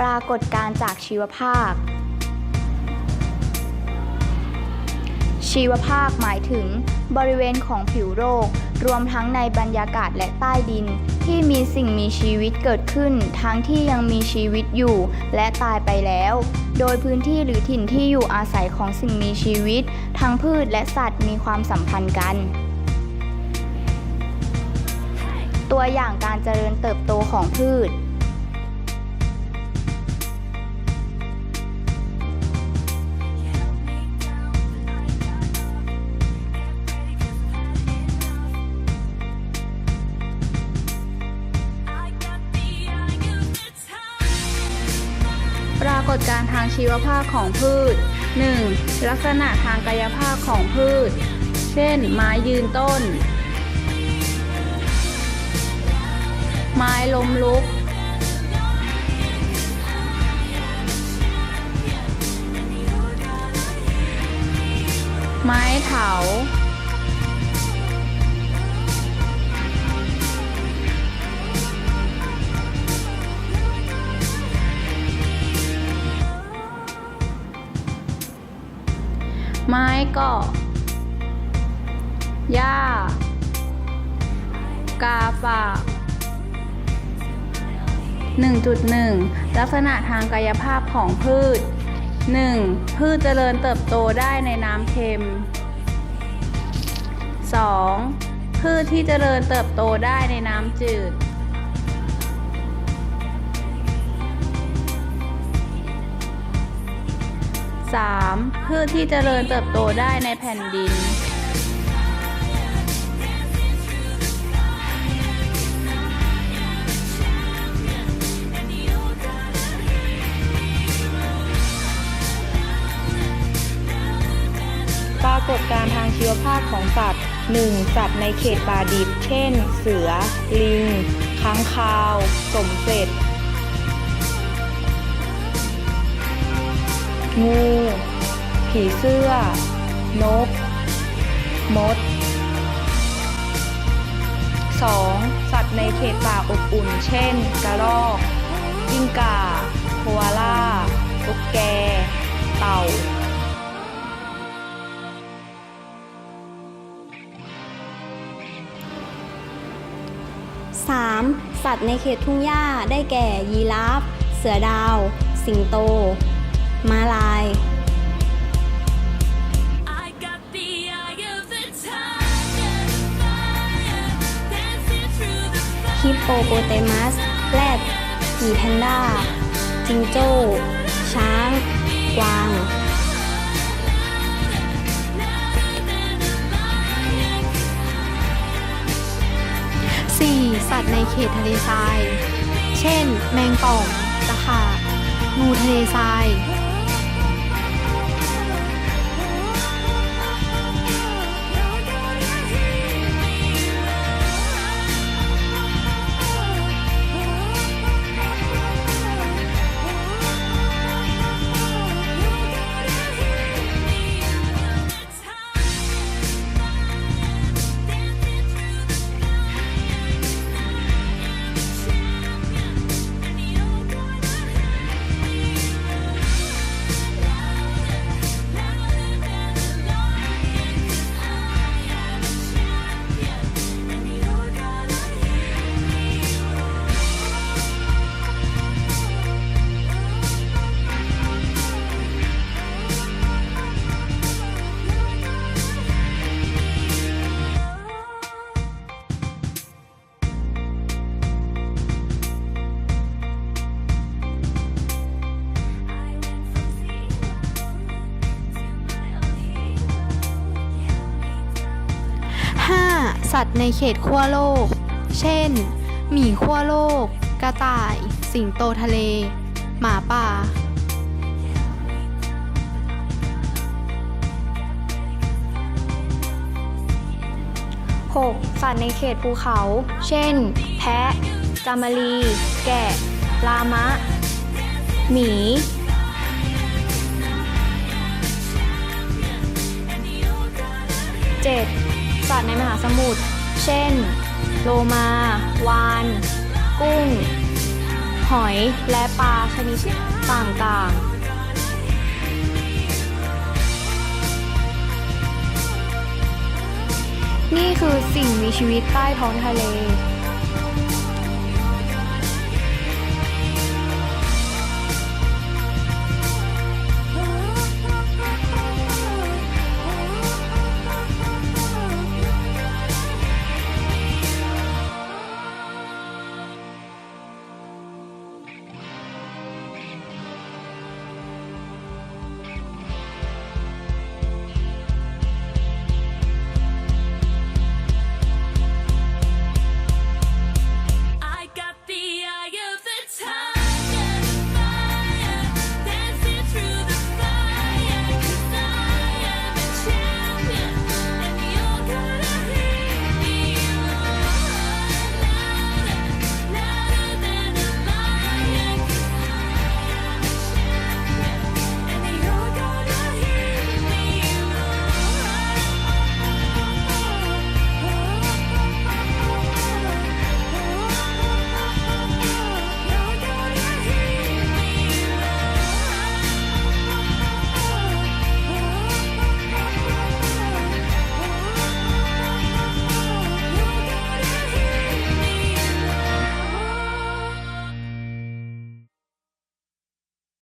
ปรากฏการณ์จากชีวภาค ชีวภาคหมายถึง บริเวณของผิวโลกรวมทั้งในบรรยากาศและใต้ดิน ที่มีสิ่งมีชีวิตเกิดขึ้น ทั้งที่ยังมีชีวิตอยู่ และตายไปแล้ว โดยพื้นที่หรือถิ่นที่อยู่อาศัยของสิ่งมีชีวิต ทั้งพืชและสัตว์มีความสัมพันธ์กัน ตัวอย่างการเจริญเติบโตของพืช ฏการทางชีวภาพของพืช 1. ลักษณะทางกายภาพของพืช เช่น ไม้ยืนต้น ไม้ล้มลุก ไม้เถา ไม้กาะหญ้ากาฝาก1.1 ลักษณะทางกายภาพของพืช 1. พืชเจริญเติบโตได้ในน้ำเค็ม 2. พืชที่เจริญเติบโตได้ในน้ำจืด 3. พืชที่เจริญเติบโตได้ในแผ่นดิน ปรากฏการทางชีวภาพของสัตว์ 1. สัตว์ในเขตป่าดิบ เช่น เสือ ลิง ค้างคาว สมเสร็จ งู ผีเสื้อ นก มด 2. สัตว์ในเขตป่าอบอุ่น เช่น กระรอกกิ้งก่า โคอาล่าตุ๊กแก เต่า 3. สัตว์ในเขตทุ่งหญ้าได้แก่ ยีราฟ เสือดาว สิงโต ม้าลาย I got the eye of the tiger, fire, dancing through the ฮิปโปโปเตมัส แรดหมีแพนด้า จิงโจ้ ช้าง กวาง 4. สัตว์ในเขตทะเลทราย เช่น แมงป่องตะขาบงูทะเลทราย สัตว์ในเขตขั้วโลก เช่น หมีขั้วโลก กระต่าย สิงโตทะเล หมาป่า 6. สัตว์ในเขตภูเขา เช่น แพะ จามรี แกะ ลามะ หมี 7. สัตว์ในมหาสมุทร เช่น โลมา วาน กุ้ง หอย และปลาชนิดต่างๆนี่คือสิ่งมีชีวิตใต้ท้องทะเล